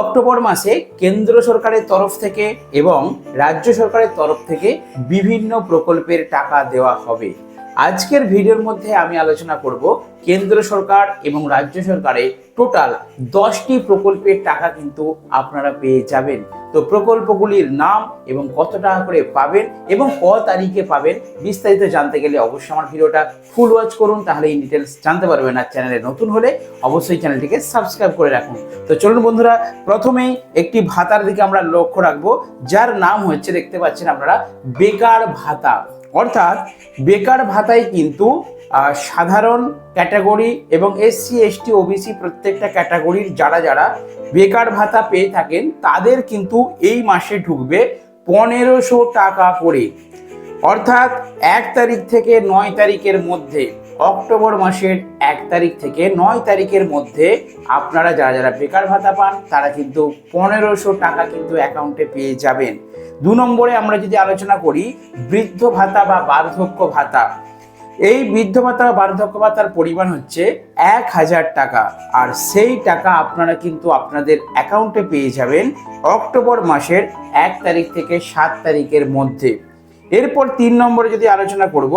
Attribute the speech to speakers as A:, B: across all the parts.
A: October মাসে কেন্দ্র সরকারের তরফ থেকে এবং রাজ্য সরকারের তরফ থেকে বিভিন্ন প্রকল্পের টাকা দেওয়া হবে। আজকের ভিডিওর মধ্যে আমি আলোচনা করব কেন্দ্র সরকার এবং রাজ্য সরকারে টোটাল দশটি প্রকল্পের টাকা কিন্তু আপনারা পেয়ে যাবেন। তো প্রকল্পগুলির নাম এবং কত টাকা করে পাবেন এবং ক তারিখে পাবেন বিস্তারিত জানতে গেলে অবশ্যই আমার ভিডিওটা ফুল ওয়াচ করুন, তাহলে এই ডিটেলস জানতে পারবেন আর চ্যানেলে নতুন হলে অবশ্যই চ্যানেলটিকে সাবস্ক্রাইব করে রাখুন। তো চলুন বন্ধুরা, প্রথমেই একটি ভাতার দিকে আমরা লক্ষ্য রাখব, যার নাম হচ্ছে, দেখতে পাচ্ছেন আপনারা, বেকার ভাতা। অর্থাৎ বেকার ভাতায় কিন্তু সাধারণ ক্যাটাগরি এবং এসসি এসটি ওবিসি প্রত্যেকটা ক্যাটাগরির যারা যারা বেকার ভাতা পেয়ে থাকেন, তাদের কিন্তু এই মাসে ঢুকবে পনেরোশো টাকা করে। অর্থাৎ এক তারিখ থেকে নয় তারিখের মধ্যে অক্টোবর মাসের এক তারিখ থেকে নয় তারিখের মধ্যে আপনারা যারা যারা বেকার ভাতা পান, তারা কিন্তু পনেরোশো টাকা কিন্তু অ্যাকাউন্টে পেয়ে যাবেন। দু নম্বরে আমরা যদি আলোচনা করি, বৃদ্ধ ভাতা বা বার্ধক্য ভাতা। এই বৃদ্ধ ভাতা বা বার্ধক্য ভাতার পরিমাণ হচ্ছে এক হাজার টাকা। আর সেই টাকা আপনারা কিন্তু আপনাদের অ্যাকাউন্টে পেয়ে যাবেন অক্টোবর মাসের এক তারিখ থেকে সাত তারিখের মধ্যে। এরপর তিন নম্বরে যদি আলোচনা করব,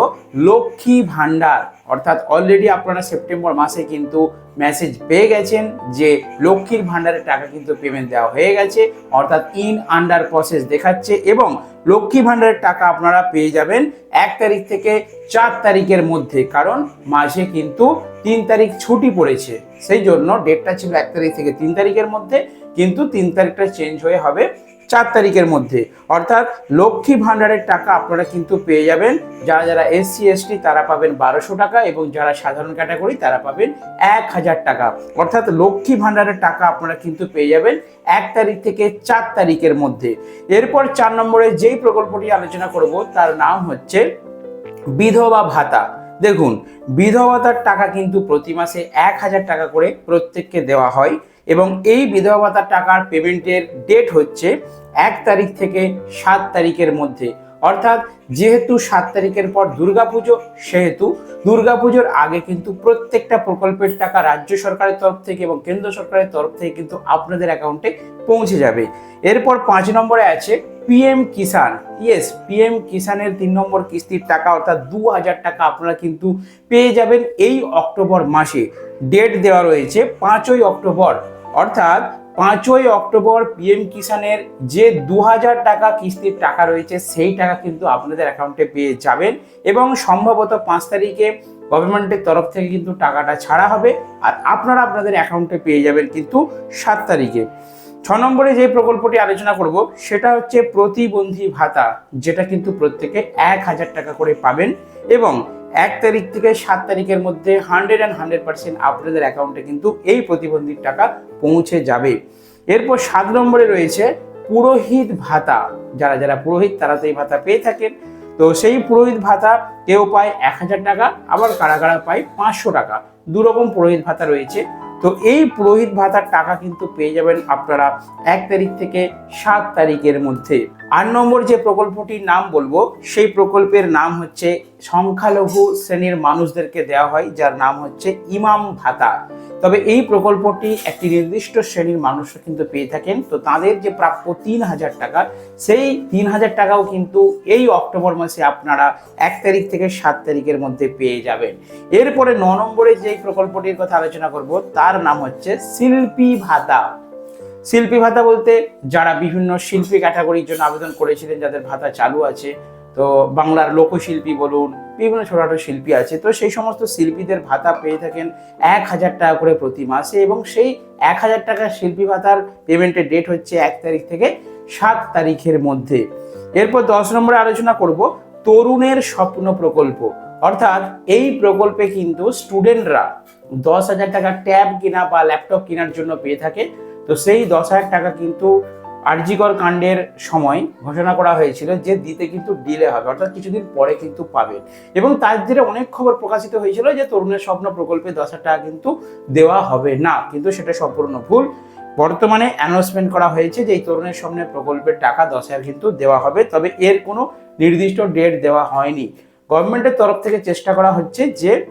A: লক্ষ্মী ভাণ্ডার, অর্থাৎ অলরেডি আপনারা সেপ্টেম্বর মাসে কিন্তু মেসেজ পেয়ে গেছেন যে লক্ষ্মীর ভাণ্ডারের টাকা কিন্তু পেমেন্ট দেওয়া হয়ে গেছে, অর্থাৎ ইন আন্ডার প্রসেস দেখাচ্ছে এবং লক্ষ্মী ভাণ্ডারের টাকা আপনারা পেয়ে যাবেন এক তারিখ থেকে চার তারিখের মধ্যে, কারণ মাসে কিন্তু তিন তারিখ ছুটি পড়েছে। সেই জন্য ডেটটা ছিল এক তারিখ থেকে তিন তারিখের মধ্যে, কিন্তু তিন তারিখটা চেঞ্জ হয়ে হবে চার তারিখের মধ্যে। অর্থাৎ লক্ষ্মী ভাণ্ডারের টাকা আপনারা কিন্তু পেয়ে যাবেন। যারা যারা এসসি, এসটি, তারা পাবেন বারোশো টাকা এবং যারা সাধারণ ক্যাটাগরি, তারা পাবেন এক হাজার টাকা। অর্থাৎ লক্ষ্মী ভাণ্ডারের টাকা আপনারা কিন্তু পেয়ে যাবেন এক তারিখ থেকে চার তারিখের মধ্যে। এরপর চার নম্বরে যেই প্রকল্পটি আলোচনা করব, তার নাম হচ্ছে বিধবা ভাতা। দেখুন, বিধবা ভাতার টাকা কিন্তু প্রতি মাসে এক হাজার টাকা করে প্রত্যেককে দেওয়া হয়। এবং এই বিধবা ভাতার টাকার পেমেন্টের ডেট হচ্ছে এক তারিখ থেকে সাত তারিখের মধ্যে। অর্থাৎ যেহেতু সাত তারিখের পর দুর্গাপুজো, সেহেতু দুর্গাপুজোর আগে কিন্তু প্রত্যেকটা প্রকল্পের টাকা রাজ্য সরকারের তরফ থেকে এবং কেন্দ্র সরকারের তরফ থেকে কিন্তু আপনাদের অ্যাকাউন্টে পৌঁছে যাবে। এরপর পাঁচ নম্বরে আছে পিএম কিষান ইয়েস পিএম কিষানের তিন নম্বর কিস্তির টাকা, অর্থাৎ দু হাজার টাকা আপনারা কিন্তু পেয়ে যাবেন এই অক্টোবর মাসে। ডেট দেওয়া রয়েছে পাঁচই অক্টোবর। অর্থাৎ পাঁচই অক্টোবর পিএম কিষানের যে দু হাজার টাকা কিস্তির টাকা রয়েছে, সেই টাকা কিন্তু আপনাদের অ্যাকাউন্টে পেয়ে যাবেন এবং সম্ভবত পাঁচ তারিখে গভর্নমেন্টের তরফ থেকে কিন্তু টাকাটা ছাড়া হবে আর আপনারা আপনাদের অ্যাকাউন্টে পেয়ে যাবেন কিন্তু সাত তারিখে। ছ নম্বরে যে প্রকল্পটি আলোচনা করব, সেটা হচ্ছে প্রতিবন্ধী ভাতা, যেটা কিন্তু প্রত্যেকে এক হাজার টাকা করে পাবেন এবং এক তারিখ থেকে সাত তারিখের মধ্যে হান্ড্রেড অ্যান্ড হান্ড্রেড পার্সেন্ট আপনাদের অ্যাকাউন্টে কিন্তু এই প্রতিবন্ধীর টাকা পৌঁছে যাবে। এরপর সাত নম্বরে রয়েছে পুরোহিত ভাতা। যারা যারা পুরোহিত, তারা তো এই ভাতা পেয়ে থাকেন। তো সেই পুরোহিত ভাতা কেউ পায় এক হাজার টাকা, আবার কারা কারা পায় পাঁচশো টাকা। দু রকম পুরোহিত ভাতা রয়েছে। তো এই পুরোহিত ভাতার টাকা কিন্তু পেয়ে যাবেন আপনারা এক তারিখ থেকে সাত তারিখের মধ্যে। আট নম্বর যে প্রকল্পটির নাম বলব, সেই প্রকল্পের নাম হচ্ছে সংখ্যালঘু শ্রেণির মানুষদেরকে দেওয়া হয়, যার নাম হচ্ছে ইমাম ভাতা। তবে এই প্রকল্পটি একটি নির্দিষ্ট শ্রেণির মানুষরা কিন্তু পেয়ে থাকেন। তো তাদের যে প্রাপ্য তিন হাজার টাকা, সেই তিন হাজার টাকাও কিন্তু এই অক্টোবর মাসে আপনারা এক তারিখ থেকে সাত তারিখের মধ্যে পেয়ে যাবেন। এরপরে ন নম্বরে যেই প্রকল্পটির কথা আলোচনা করব, তার নাম হচ্ছে শিল্পী ভাতা। শিল্পী ভাতা বলতে যারা বিভিন্ন শিল্পী ক্যাটাগরির জন্য আবেদন করেছিলেন, যাদের ভাতা চালু আছে, তো বাংলার লোকশিল্পী বলুন, বিভিন্ন ছোটখাটো শিল্পী আছে, তো সেই সমস্ত শিল্পীদের ভাতা পেয়ে থাকেন এক হাজার টাকা করে প্রতি মাসে এবং সেই এক হাজার টাকার শিল্পী ভাতার পেমেন্টের ডেট হচ্ছে এক তারিখ থেকে সাত তারিখের মধ্যে। এরপর দশ নম্বরে আলোচনা করব, তরুণের স্বপ্ন প্রকল্প। অর্থাৎ এই প্রকল্পে কিন্তু স্টুডেন্টরা দশ হাজার টাকা ট্যাব কেনা বা ল্যাপটপ কেনার জন্য পেয়ে থাকে। তো সেই দশ হাজার টাকা কিন্তু আরজিকর কাণ্ডের সময় ঘোষণা করা হয়েছিল যে দিতে কিন্তু ডিলে হবে, অর্থাৎ কিছুদিন পরে কিন্তু পাবে। এবং তার জেরে অনেক খবর প্রকাশিত হয়েছিল যে তরুণের স্বপ্ন প্রকল্পে দশ হাজার টাকা কিন্তু দেওয়া হবে না, কিন্তু সেটা সম্পূর্ণ ভুল। বর্তমানে অ্যানাউন্সমেন্ট করা হয়েছে যে এই তরুণের স্বপ্নের প্রকল্পের টাকা দশ হাজার কিন্তু দেওয়া হবে, তবে এর কোনো নির্দিষ্ট ডেট দেওয়া হয়নি। গভর্নমেন্টের তরফ থেকে চেষ্টা করা হচ্ছে যে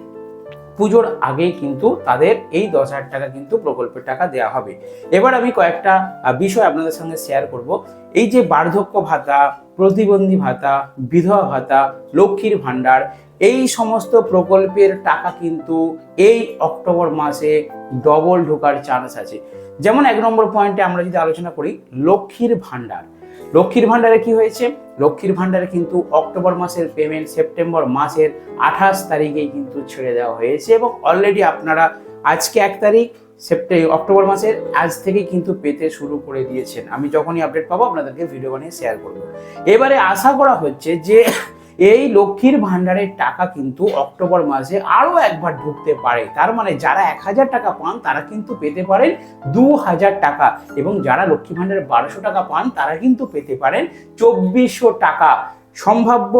A: পুজোর আগেই কিন্তু তাদের এই দশ হাজার টাকা কিন্তু প্রকল্পের টাকা দেওয়া হবে। এবার আমি কয়েকটা বিষয় আপনাদের সঙ্গে শেয়ার করব। এই যে বার্ধক্য ভাতা, প্রতিবন্ধী ভাতা, বিধবা ভাতা, লক্ষ্মীর ভাণ্ডার, এই সমস্ত প্রকল্পের টাকা কিন্তু এই অক্টোবর মাসে ডবল ঢোকার চান্স আছে। যেমন এক নম্বর পয়েন্টে আমরা যদি আলোচনা করি, লক্ষ্মীর ভাণ্ডার। লক্ষ্মীর ভাণ্ডারে কি হয়েছে? লক্ষ্মীর ভাণ্ডারে কিন্তু অক্টোবর মাসের পেমেন্ট সেপ্টেম্বর মাসের আঠাশ তারিখেই কিন্তু ছেড়ে দেওয়া হয়েছে এবং অলরেডি আপনারা আজকে এক তারিখ সেপ্টে অক্টোবর মাসের আজ থেকেই কিন্তু পেতে শুরু করে দিয়েছেন। আমি যখনই আপডেট পাবো, আপনাদেরকে ভিডিও বানিয়ে শেয়ার করব। এবারে আশা করা হচ্ছে যে এই লক্ষ্মীর ভাণ্ডারের টাকা কিন্তু অক্টোবর মাসে আরও একবার ঢুকতে পারে। তার মানে যারা এক হাজার টাকা পান, তারা কিন্তু পেতে পারেন দু হাজার টাকা। এবং যারা লক্ষ্মী ভাণ্ডারে বারোশো টাকা পান, তারা কিন্তু পেতে পারেন চব্বিশশো টাকা। সম্ভাব্য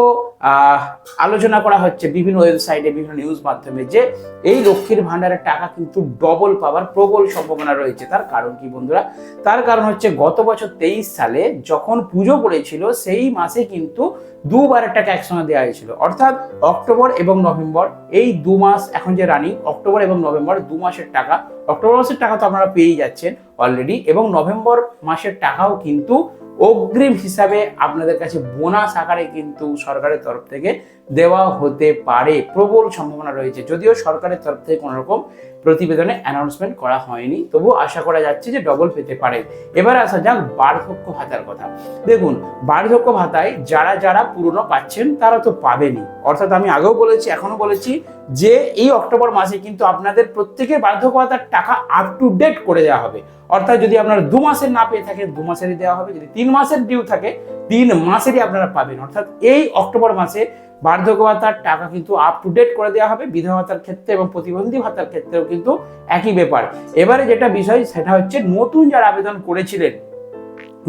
A: আলোচনা করা হচ্ছে বিভিন্ন ওয়েবসাইটে বিভিন্ন নিউজ মাধ্যমে যে এই লক্ষ্মীর ভাণ্ডারের টাকা কিন্তু ডবল পাওয়ার প্রবল সম্ভাবনা রয়েছে। তার কারণ কি বন্ধুরা? তার কারণ হচ্ছে গত বছর তেইশ সালে যখন পুজো পড়েছিল, সেই মাসে কিন্তু দুবারের টাকা একসঙ্গে দেওয়া হয়েছিল। অর্থাৎ অক্টোবর এবং নভেম্বর, এই দু মাস এখন যে রানিং অক্টোবর এবং নভেম্বর দু মাসের টাকা। অক্টোবর মাসের টাকা তো আপনারা পেয়েই যাচ্ছেন অলরেডি এবং নভেম্বর মাসের টাকাও কিন্তু অগ্রিম হিসাবে আপনাদের কাছে বোনাস আকারে কিন্তু সরকারের তরফ থেকে দেওয়া হতে পারে। প্রবল সম্ভাবনা রয়েছে। যদিও সরকারের তরফ থেকে কোনো রকম প্রতিবেদনে অ্যানাউন্সমেন্ট করা হয়নি, তবুও আশা করা যাচ্ছে যে ডবল পেতে পারে। এবার আসা যাক বার্ধক্য ভাতার কথা। দেখুন, বার্ধক্য ভাতায় যারা যারা পুরনো পাচ্ছেন, তারা তো পাবেনি অর্থাৎ আমি আগেও বলেছি, এখনও বলেছি যে এই অক্টোবর মাসে কিন্তু আপনাদের প্রত্যেকের বার্ধক্য ভাতার টাকা আপ টু ডেট করে দেওয়া হবে। অর্থাৎ যদি আপনারা দু মাসের না পেয়ে থাকেন দু মাসেরই দেওয়া হবে। যদি তিন মাসের ডিউ থাকে, তিন মাসেরই আপনারা পাবেন। অর্থাৎ এই অক্টোবর মাসে বার্ধক্য ভাতার টাকা কিন্তু আপ টু ডেট করে দেওয়া হবে। বিধবা ভাতার ক্ষেত্রে এবং প্রতিবন্ধী ভাতার ক্ষেত্রেও কিন্তু একই ব্যাপার। এবারে যেটা বিষয়, সেটা হচ্ছে নতুন যারা আবেদন করেছিলেন,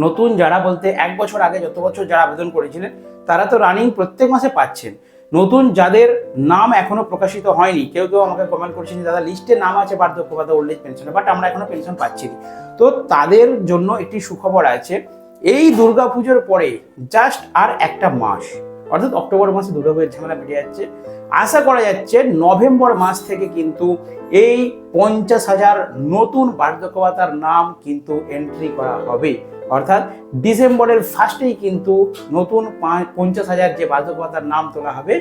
A: নতুন যারা বলতে এক বছর আগে যত বছর যারা আবেদন করেছিলেন, তারা তো রানিং প্রত্যেক মাসে পাচ্ছেন। নতুন যাদের নাম এখনও প্রকাশিত হয়নি, কেউ কেউ আমাকে কমেন্ট করেছেন দাদা লিস্টে নাম আছে, বার্ধক্য ভাতা ওল্ড এজ পেনশনে বাট আমরা এখনও পেনশন পাচ্ছি না। তো তাদের জন্য একটি সুখবর আছে, এই দুর্গাপুজোর পরে জাস্ট আর একটা মাস, অর্থাৎ অক্টোবর মাসে দুর্গাপুজোর ঝামেলা বেড়ে যাচ্ছে। আশা করা যাচ্ছে নভেম্বর মাস থেকে কিন্তু এই পঞ্চাশ হাজার নতুন বার্ধক্য ভাতার নাম কিন্তু এন্ট্রি করা হবে। অর্থাৎ ডিসেম্বরের ফার্স্টেই কিন্তু নতুন পঞ্চাশ হাজার যে বার্ধক্য নাম তোলা হবে,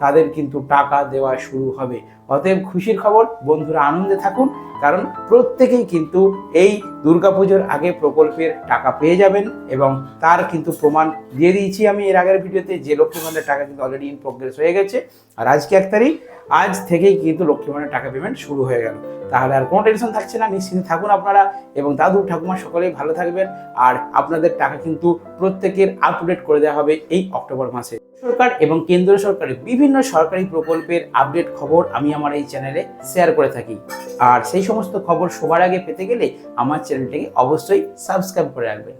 A: তাদের কিন্তু টাকা দেওয়া শুরু হবে। অতএব খুশির খবর, বন্ধুরা আনন্দে থাকুন, কারণ প্রত্যেকেই কিন্তু এই দুর্গাপুজোর আগে প্রকল্পের টাকা পেয়ে যাবেন এবং তার কিন্তু প্রমাণ দিয়ে দিয়েছি আমি এর আগের ভিডিওতে যে লক্ষ্মী টাকা কিন্তু অলরেডি ইন প্রোগ্রেস হয়ে গেছে। আর আজকে এক তারিখ, আজ থেকেই কিন্তু লক্ষ্মী টাকা পেমেন্ট শুরু হয়ে গেল। তাহলে আর কোনো টেনশন থাকছে না, নিশ্চিন্তে থাকুন আপনারা এবং দাদু, ঠাকুমা সকলেই ভালো থাকবেন। আর আপনাদের টাকা কিন্তু প্রত্যেকের আপডেট করে দেওয়া হবে এই অক্টোবর মাসে। সরকার এবং কেন্দ্র সরকারের বিভিন্ন সরকারি প্রকল্পের আপডেট খবর আমি আমার এই চ্যানেলে শেয়ার করে থাকি। আর সেই সমস্ত খবর সবার আগে পেতে গেলে আমার চ্যানেলটিকে অবশ্যই সাবস্ক্রাইব করে রাখবেন।